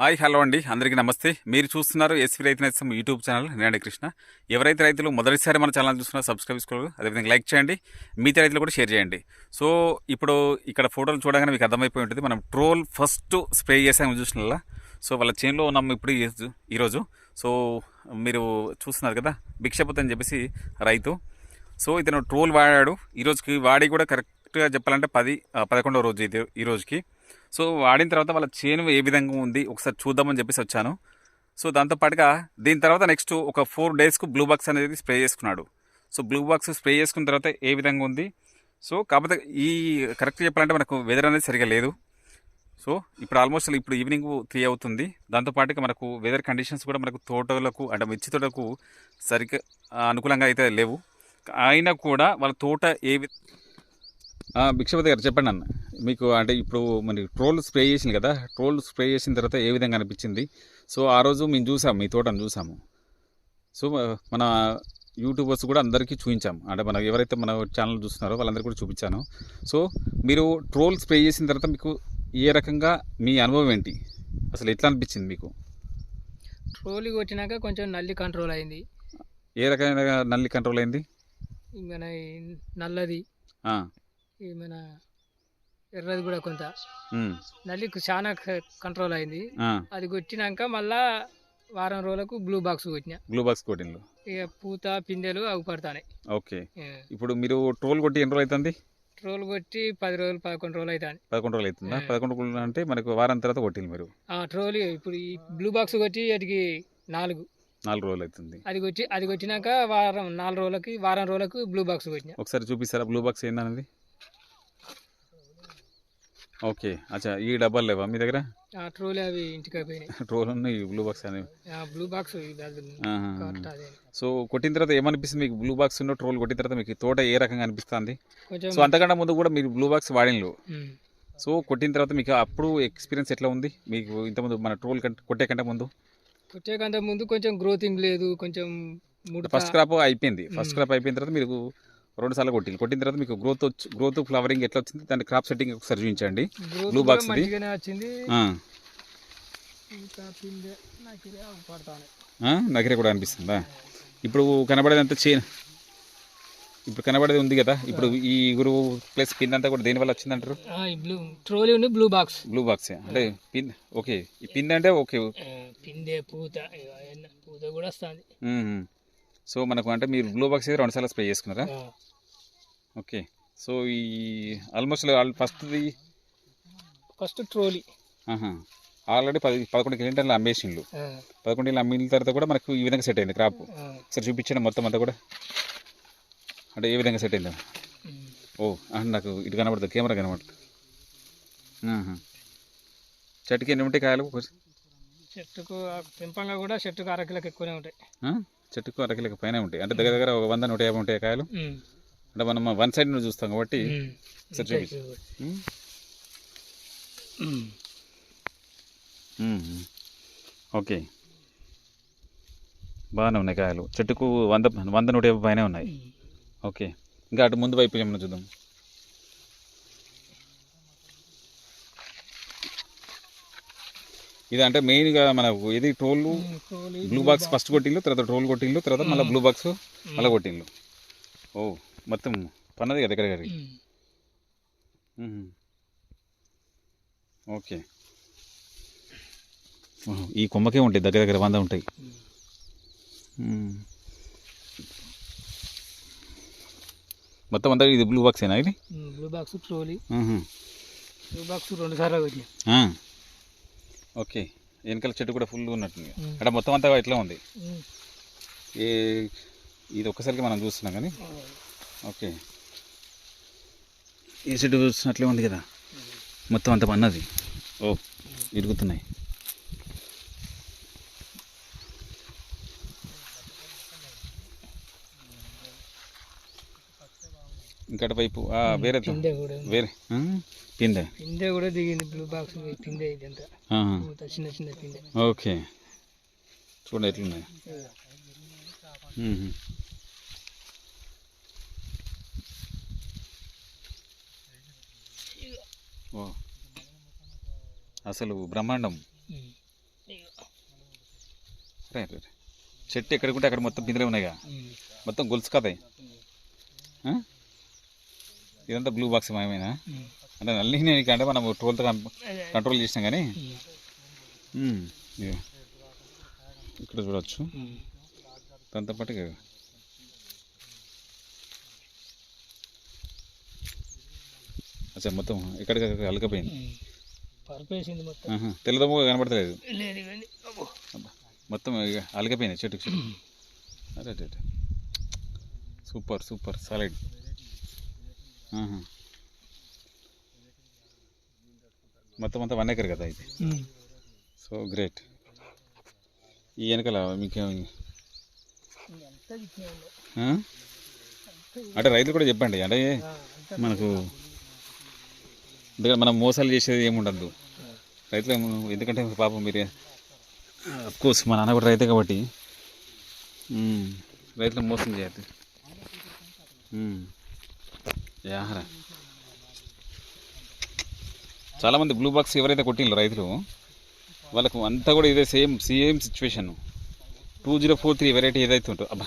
Hi hello అండి. అందరికీ నమస్తే. మీరు చూస్తున్నారు ఎస్వి రైతు నేస్తం యూట్యూబ్ ఛానల్ నేనండి కృష్ణ. ఎవరైతే రైతులు మొదటిసారి మన ఛానల్ చూస్తున్నా సబ్స్క్రైబ్ చేసుకోవాలి అదేవిధంగా లైక్ చేయండి. మిగతా రైతులు కూడా షేర్ చేయండి. సో ఇప్పుడు ఇక్కడ ఫోటోలు చూడగానే మీకు అర్థమైపోయి ఉంటుంది. మనం ట్రోల్ ఫస్ట్ స్ప్రే చేసాము చూసిన సో వాళ్ళ చేనులో ఉన్నాము ఇప్పుడు ఈ- ఈరోజు సో మీరు చూస్తున్నారు కదా భిక్షపతి అని చెప్పేసి రైతు. సో ఇతను ట్రోల్ వాడాడు. ఈరోజుకి వాడి కూడా కరెక్ట్గా చెప్పాలంటే పది పదకొండవ రోజు ఇది ఈ రోజుకి. సో వాడిన తర్వాత వాళ్ళ చేను ఏ విధంగా ఉంది ఒకసారి చూద్దామని చెప్పేసి వచ్చాను. సో దాంతోపాటుగా దీని తర్వాత నెక్స్ట్ ఒక ఫోర్ డేస్కు బ్లూ బాక్స్ అనేది స్ప్రే చేసుకున్నాడు. సో బ్లూ బాక్స్ స్ప్రే చేసుకున్న తర్వాత ఏ విధంగా ఉంది? సో కాకపోతే ఈ కరెక్ట్ చెప్పాలంటే మనకు వెదర్ అనేది సరిగా లేదు. సో ఇప్పుడు ఆల్మోస్ట్ ఇప్పుడు ఈవినింగ్ త్రీ అవుతుంది. దాంతోపాటుగా మనకు వెదర్ కండిషన్స్ కూడా మనకు తోటలకు అంటే మిర్చి తోటలకు సరిగ్గా అనుకూలంగా అయితే లేవు. అయినా కూడా వాళ్ళ తోట ఏ వి- భిక్షపతి గారు చెప్పండి అన్న. మీకు అంటే ఇప్పుడు మరి ట్రోల్ స్ప్రే చేసింది కదా ట్రోల్ స్ప్రే చేసిన తర్వాత ఏ విధంగా అనిపించింది? సో ఆ రోజు మేము చూసాము మీ తోటను చూసాము. సో మన యూట్యూబర్స్ కూడా అందరికీ చూపించాము అంటే మన ఎవరైతే మన ఛానల్ చూస్తున్నారో వాళ్ళందరికీ కూడా చూపించాను. సో మీరు ట్రోల్ స్ప్రే చేసిన తర్వాత మీకు ఏ రకంగా మీ అనుభవం ఏంటి? అసలు ఎట్లా అనిపించింది మీకు? ట్రోలీ కొట్టినాక కొంచెం నల్లి కంట్రోల్ అయింది. ఏ రకమైన నల్లి కంట్రోల్ అయింది? ఈ నల్లది. ఈ మన ఎర్రది కూడా కొంత. నల్లి చాలా కంట్రోల్ అయింది. అది కొట్టినాక మళ్ళా వారం రోజులకు బ్లూ బాక్స్ కొట్టిన. బ్లూ బాక్స్ కోటిన్లు ఇక పూత పిందెలు అవి పడతాయి ఓకే. ఇప్పుడు మీరు ట్రోల్ కొట్టి ఎన్ని రోజులు అవుతుంది ట్రోల్ కొట్టి పది రోజులు పదకొండు రోజులు అవుతాయి పదకొండు రోజులు అవుతుందా. పదకొండు రోజులు అంటే మనకు వారం తర్వాత కొట్టింది మీరు. ఆ ట్రోలీ ఇప్పుడు ఈ బ్లూ బాక్స్ కొట్టి వాటికి నాలుగు. నాలుగు రోజులు అవుతుంది అది కొట్టి అది కొట్టినాక వారం నాలుగు రోజులకి వారం రోజులకు బ్లూ బాక్స్ కొట్టిన. ఒకసారి చూపిస్తారా బ్లూ బాక్స్ ఏందన్నది ఓకే. అచ్చా ఈ డబ్బాలు లేవా మీ దగ్గర? ట్రోలీ అవి ఇంటికి అయిపోయినాయి ట్రోల్ ఉన్నాయి బ్లూ బాక్స్ అనేవి. బ్లూ బాక్స్ సో కొట్టిన తర్వాత ఏమనిపిస్తుంది? మీకు బ్లూ బాక్స్ ఉన్న ట్రోల్ కొట్టిన తర్వాత మీకు తోట ఏ రకంగా అనిపిస్తుంది? సో అంతకన్నా ముందు కూడా మీరు బ్లూ బాక్స్ వాడినలు. సో కొట్టిన తర్వాత మీకు అప్పుడు ఎక్స్పీరియన్స్ ఎట్లా ఉంది? మీకు ఇంతకుముందు మన ట్రోల్ కంటే కొట్టే కంటే ముందు? వచ్చే కంటే ముందు కొంచెం గ్రోతింగ్ లేదు కొంచెం ఫస్ట్ క్రాప్ అయిపోయింది. ఫస్ట్. క్రాప్ అయిపోయిన తర్వాత మీరు రెండు సార్లు కొట్టింది. కొట్టిన తర్వాత మీకు గ్రోత్ గ్రోత్ ఫ్లవరింగ్ ఎట్లా వచ్చింది? దాని క్రాప్ సెట్టింగ్ ఒకసారి చూపించండి. వచ్చింది. పడతాను. ఆ, నగిరే కూడా అనిపిస్తుందా? ఇప్పుడు కనబడేది అంతా చే ఇప్పుడు కనబడేది ఉంది కదా? ఇప్పుడు ఈ గురువు ప్లస్ పిన్ అంతా కూడా దేని వల్ల వచ్చిందంటారు? ఈ బ్లూ ట్రోలీ ఉంది బ్లూ బాక్స్ బ్లూ బాక్స్ అంటే పిన్ ఓకే. ఈ పిన్ అంటే ఓకే. పిందె పూత పూత కూడా వస్తుంది. సో మనకు అంటే మీరు బ్లూ బాక్స్ అయితే రెండు సార్లు స్ప్రే చేసుకున్నారా? ఓకే. సో ఈ ఆల్మోస్ట్ ఫస్ట్ది ఫస్ట్ ట్రోలీ. ఆల్రెడీ పది పదకొండు కిలోమీటర్లు అమ్మేసిండ్లు. పదకొండు కిలో అమ్మిన తర్వాత కూడా మనకు ఈ విధంగా సెట్ అయింది క్రాప్. ఒకసారి చూపించండి మొత్తం అంతా కూడా అంటే ఏ విధంగా సెట్ అయింది. ఓ నాకు ఇటు కనబడుతుంది కెమెరా కనబడుతుంది. చెట్టుకి ఎన్ని ఉంటాయి కాయలు? చెట్టుకు పెంపంగా కూడా చెట్టుకు అరకిలకు ఎక్కువనే ఉంటాయి? చెట్టుకు అరకిలకి పైన ఉంటాయి. అంటే దగ్గర దగ్గర ఒక వంద నూట యాభై ఉంటాయి కాయలు. అంటే మనం వన్ సైడ్ నుంచి చూస్తాం కాబట్టి. ఓకే. బాగానే ఉన్నాయి కాయలు. చెట్టుకు వంద వంద నూట యాభై పైన ఉన్నాయి. ఓకే. ఇంకా అటు ముందు వైపు ఏమన్నా చూద్దాం. ఇది అంటే మెయిన్గా మనకు ఇది ట్రోల్? బ్లూ బాక్స్ ఫస్ట్ కొట్టిండ్లు తర్వాత ట్రోల్ కొట్టిండ్లు తర్వాత మళ్ళీ బ్లూ బాక్స్ మళ్ళీ కొట్టిండ్లు ఓ మొత్తం పన్నది కదా దగ్గర గారికి ఓకే. ఈ కొమ్మకే ఉంటాయి దగ్గర దగ్గర వంద ఉంటాయి. మొత్తం అంతా ఇది బ్లూ బాక్సేనా ఇది? Blue box trolley. Blue box రెండు సార్లు. ఓకే. వెనకాల చెట్టు కూడా ఫుల్ ఉన్నట్టుంది. అంటే మొత్తం అంతా ఇట్లా ఉంది. ఏ ఇది ఒక్కసారికి మనం చూస్తున్నాం కానీ. ఓకే. ఈ చెట్టు చూసినట్లే ఉంది కదా. మొత్తం అంత పన్నది. ఓ ఇరుగుతున్నాయి. ఇంకటి వైపు వేరే. వేరే? పిందె పిందె కూడా దిగింది బ్లూ బాక్స్ పిందె ఇదంతా చిన్న చిన్న పిందె ఓకే. చూడండి ఎట్లున్నాయి. అసలు బ్రహ్మాండం. రైట్ రైట్ చెట్టు ఎక్కడికుంటే అక్కడ మొత్తం పిందెలే ఉన్నాయిగా. మొత్తం గొలుసు కథ. ఇదంతా బ్లూ బాక్స్ ఏమైనా అంటే నల్లి నేను అంటే మనం ట్రోల్తో కంట్రోల్ చేసినాం కానీ. ఇక్కడ చూడవచ్చు దాంతో పాటు అచ్చా మొత్తం ఎక్కడికక్కడ అలకపోయింది? తెల్లదమ్మ కనబడతలేదు మొత్తం. అలకపోయింది చెట్టుకు చెట్టు. అరే అరే. Super super solid. మొత్తం అంతా వన్ ఎకర్ కదా ఇది. సో గ్రేట్ ఈ వెనకాల మీకు అంతా ఇట్లే ఉంది. ఆ? అంటే రైతులు కూడా చెప్పండి అంటే మనకు ఎందుకంటే మనం మోసాలు చేసేది ఏముండద్దు రైతులు ఎందుకంటే పాపం మీరే కోర్స్ మా నాన్న కూడా రైతే కాబట్టి. రైతులు మోసం చేయద్దు. యాహరా. చాలామంది బ్లూ బాక్స్ ఎవరైతే కొట్టిండ్రో రైతులు వాళ్ళకు అంతా కూడా ఇదే same same situation two zero four three variety ఏదైతే ఉంటుందో అబ్బా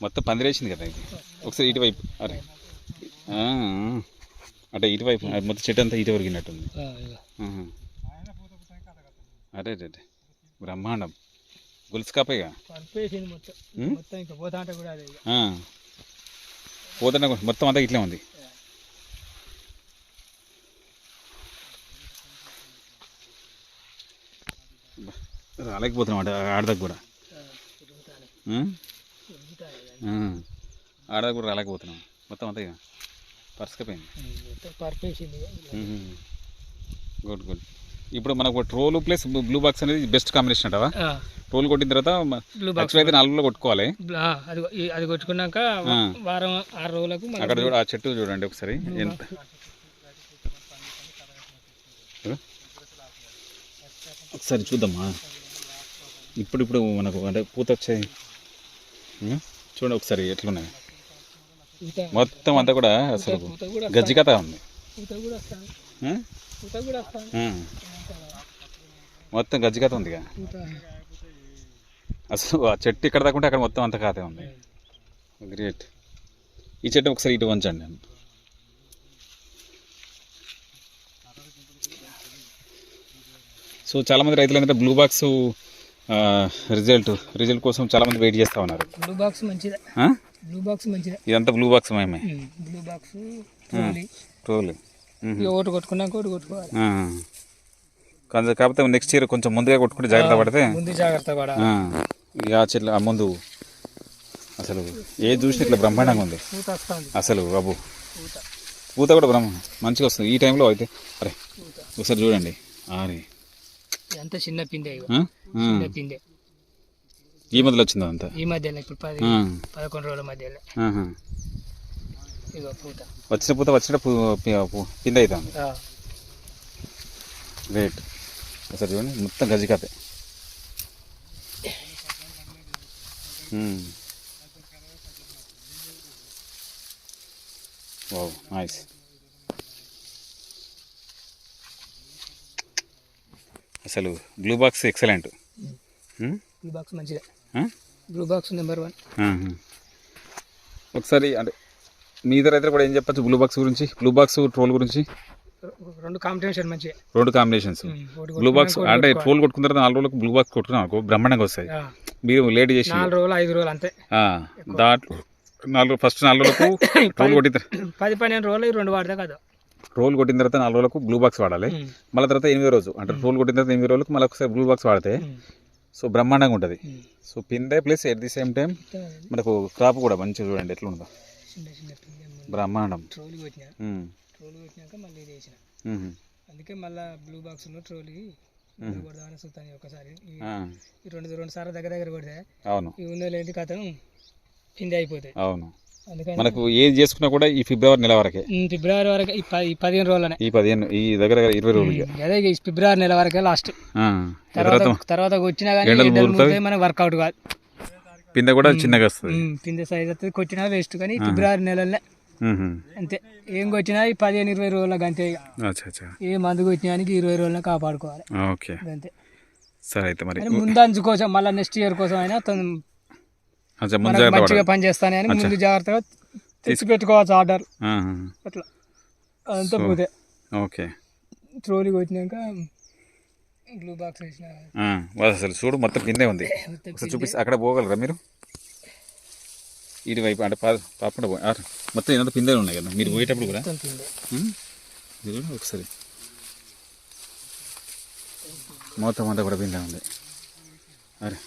మొత్తం పందిరేసింది కదా ఇది. ఒకసారి ఇటువైపు అరే. అంటే ఇటువైపు మొత్తం చెట్టు అంతా ఇటు. ఆహా. అరే అరే. బ్రహ్మాండం. గొలుసు కాపేగా? పరుపేసింది మొత్తం. ఉమ్? మొత్తం ఇంకా పోతా అంటే కూడా అదే ఇక. పోతున్న మొత్తం అంతా ఇట్లే ఉంది. రాలేకపోతున్నాం అంటే ఆడదాకా కూడా. ఆడదాకా కూడా రాలేకపోతున్నాం. మొత్తం అంతా ఇక పరుసుకపోయింది. Good good. ఇప్పుడు మనకు ట్రోల్ ప్లస్ బ్లూ బాక్స్ అనేది బెస్ట్ కాంబినేషన్ అంటావా? ట్రోల్ కొట్టిన తర్వాత బ్లూ బాక్స్ యాక్చువల్ అయితే నాలుగులో కొట్టుకోవాలి. అది కొట్టుకున్నాక. వారం ఆరు రోజులకు అక్కడ చూడ ఆ చెట్టు చూడండి ఒకసారి. ఎంత? ఒకసారి చూద్దామా? ఇప్పుడు ఇప్పుడు మనకు అంటే పూత వచ్చాయి? చూడండి ఒకసారి ఎట్లున్నాయి. మొత్తం అంతా కూడా అసలు కూడా గజ్జికత ఉంది. మొత్తం గజ్జికత ఉందిగా. పూత అసలు ఆ చెట్టు ఇక్కడ దాకా ఉంటే అక్కడ మొత్తం అంత ఖాతే ఉంది. గ్రేట్. ఈ చెట్టు ఒకసారి ఇటు వంచండి సో చాలామంది రైతులు ఏంటంటే బ్లూ బాక్స్ రిజల్ట్ రిజల్ట్ కోసం చాలామంది వెయిట్ చేస్తూ ఉన్నారు. బ్లూ బాక్స్ మంచిదే? బ్లూ బాక్స్ మంచిదే. ఇదంతా బ్లూ బాక్స్ మేమే. బ్లూ బాక్స్ ట్రోలీ ఒకటి కొట్టుకున్నాక ఒకటి కొట్టుకోవాలి. కొంచెం కాకపోతే నెక్స్ట్ ఇయర్ కొంచెం ముందుగా కొట్టుకుంటే జాగ్రత్త పడితే ముందు జాగ్రత్త పడ ఆ, చెట్లు ఆ ముందు అసలు ఏ చూసినా ఇట్లా బ్రహ్మాండంగా ఉంది. అసలు బాబు. పూత. కూడా బ్రహ్మ మంచిగా వస్తుంది. ఈ టైంలో అయితే అరే ఒకసారి చూడండి. అరే ఎంత చిన్న పిండే. చిన్న పిండే. ఈ మధ్యలో వచ్చింది అంతా? ఈ మధ్యలో ఇప్పుడు పది. పదకొండు రోజుల మధ్యలో. ఇగో పూత. వచ్చిన పూత వచ్చిన పిండి అవుతుంది గ్రేట్ ఒకసారి చూడండి. మొత్తం గజికతే వావ్ నైస్ అసలు blue box excellent blue box మంచిదే. బ్లూ బాక్స్ నెంబర్ వన్ ఒకసారి అంటే మీ ఇద్దరు అయితే కూడా ఏం చెప్పచ్చు బ్లూ బాక్స్ గురించి? బ్లూ బాక్స్ ట్రోల్ గురించి? రెండు కాంపిటీషన్ మంచిగా రెండు కాంబినేషన్స్ బ్లూ బాక్స్ అంటే ట్రోల్ కొట్టుకున్న తర్వాత నాలుగు రోజులకు బ్లూ బాక్స్ కొట్టుకున్నాం అనుకో బ్రహ్మాండంగా వస్తాయి. మీరు లేట్ చేసి నాలుగు రోజులు ఐదు రోజులు అంతే. దాంట్లో నాలుగు ఫస్ట్ నాలుగు రోజులకు రోల్ కొట్టిన తర్వా- పది పన్నెండు రోజులు రెండు వాడతా కదా. రోల్ కొట్టిన తర్వాత నాలుగు రోజులకు బ్లూ బాక్స్ వాడాలి. మళ్ళీ తర్వాత ఎనిమిది రోజు అంటే రోల్ కొట్టిన తర్వాత ఎనిమిది రోజులకు మళ్ళీ ఒకసారి బ్లూ బాక్స్ వాడితే సో బ్రహ్మాండంగా ఉంటుంది. So పిందే plus at the same time మనకు క్రాప్ కూడా మంచిగా చూడండి ఎట్లా ఉందో బ్రహ్మాండం. అందుకే మళ్ళీ బ్లూ బాక్స్ ట్రోలీ కొడదామని చూస్తాను ఒకసారి. రెండు రెండు సార్లు దగ్గర దగ్గర కొడితే అవును. ఈ ఉందో లేని కథం పిండి అయిపోతాయి అవును. మనకు ఏది చేసుకున్నా కూడా ఈ ఫిబ్రవరి నెల వరకే. ఫిబ్రవరి వరకు ఈ పది పదిహేను రోజులనే. ఈ పదిహేను ఈ దగ్గర ఇరవై రోజులకి అదే ఈ ఫిబ్రవరి నెల వరకే లాస్ట్ తర్వాత తర్వాత వచ్చినా కానీ మనకు వర్కౌట్ కాదు. పిందె కూడా చిన్నగా వస్తుంది. పిండి సైజ్ వస్తుంది కొట్టినా వేస్ట్ కానీ ఫిబ్రవరి నెలలనే. అంతే. ఏం కొట్టినా ఈ పదిహేను ఇరవై రోజులకు అంతే ఏ మందు కొట్టినానికి ఇరవై రోజులనే కాపాడుకోవాలి. ఓకే. అంతే సరే అయితే మరి. ముందంజు కోసం మళ్ళీ నెక్స్ట్ ఇయర్ కోసం అయినా తను అచ్చా ముందు మనకు జాగ్రత్త మంచిగా పని చేస్తానే అని ముందు జాగ్రత్తగా తెచ్చి పెట్టుకోవచ్చు ఆర్డర్. అట్లా. అదంతా పోతే. ఓకే. ట్రోలీ కొట్టినాక గ్లూ బాక్స్ వేసిన. అసలు చూడు మొత్తం కిందే ఉంది. ఒకసారి చూపిస్తే అక్కడ పోగలరా మీరు? ఇటు వైపు అంటే పా పాపకుండా పో ఆరు. మొత్తం ఇదంతా పిందెలు ఉన్నాయి కదా మీరు పోయేటప్పుడు కూడా ఒకసారి. మొత్తం అంతా కూడా పిందె ఉంది. అరే.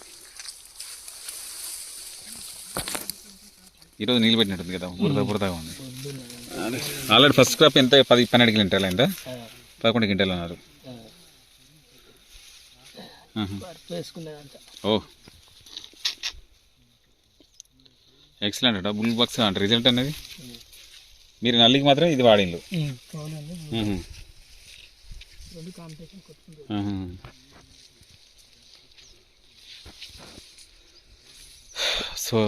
ఈరోజు నీళ్ళు పెట్టినట్టుంది కదా బురద బురదగా ఉంది. ఆల్రెడీ ఫస్ట్ క్రాప్ ఎంత? పది పన్నెండు క్వింటాలు ఆ, పదకొండు క్వింటాలు అన్నారు ఓ. ఎక్సలెంట్ అట. బుల్ బాక్స్ అంటే. రిజల్ట్ అనేది మీరు నల్లికి మాత్రం ఇది వాడిండ్రు. సో